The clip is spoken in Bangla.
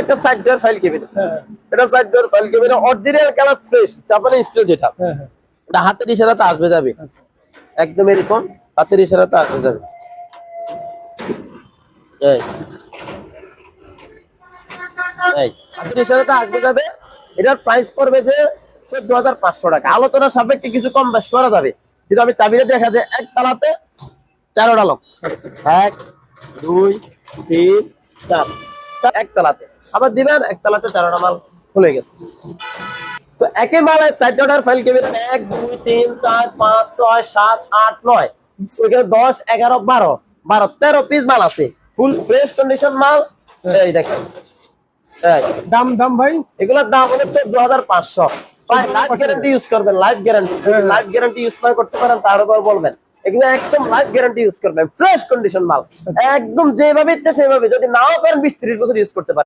একটা সাইড ডোর ফাইল কেবিন হ্যাঁ। এটা side door file cabin original colour fresh জাপানি স্টিল যেটা। হ্যাঁ হ্যাঁ। এটা হাতের ইশারাতে আসবে যাবে। আচ্ছা। একদম এরকম হাতের ইশারাতে আসবে যাবে। এই। এই হাতের ইশারাতে আসবে যাবে। এটার প্রাইস পড়বে যে চোদ্দ হাজার পাঁচশো টাকা। আলোচনা সাপেক্ষে কিছু কম বেশ করা যাবে। কিন্তু আমি চাবিটা দেখা যায় এক তালাতে চারোটা লোক। এক দুই তিন চার। চার এক তালাতে। আবার দিবেন এক তালাতে চারোটা মাল খুলে গেছে। তো একই মালে চারটে অর্ডার ফাইল কেবিন এক দুই তিন চার পাঁচ ছয় সাত আট নয়। ওইখানে দশ এগারো বারো। বারো তেরো পিস মাল আছে। ফুল ফ্রেশ কন্ডিশন মাল। এই দেখেন। দাম দাম ভাই? এগুলোর দাম হলো চোদ্দ হাজার পাঁচশো। লাইফ গ্যারান্টি ইউজ করবেন life guarantee life guarantee use না করতে পারেন তার উপর বলবেন। এগুলো একদম লাইফ গ্যারান্টি ইউজ করবেন। ফ্রেশ কন্ডিশন মাল। একদম যেভাবে ইচ্ছে সেভাবে। যদি নাও পারেন বিশ ত্রিশ বছর ইউজ করতে পারেন।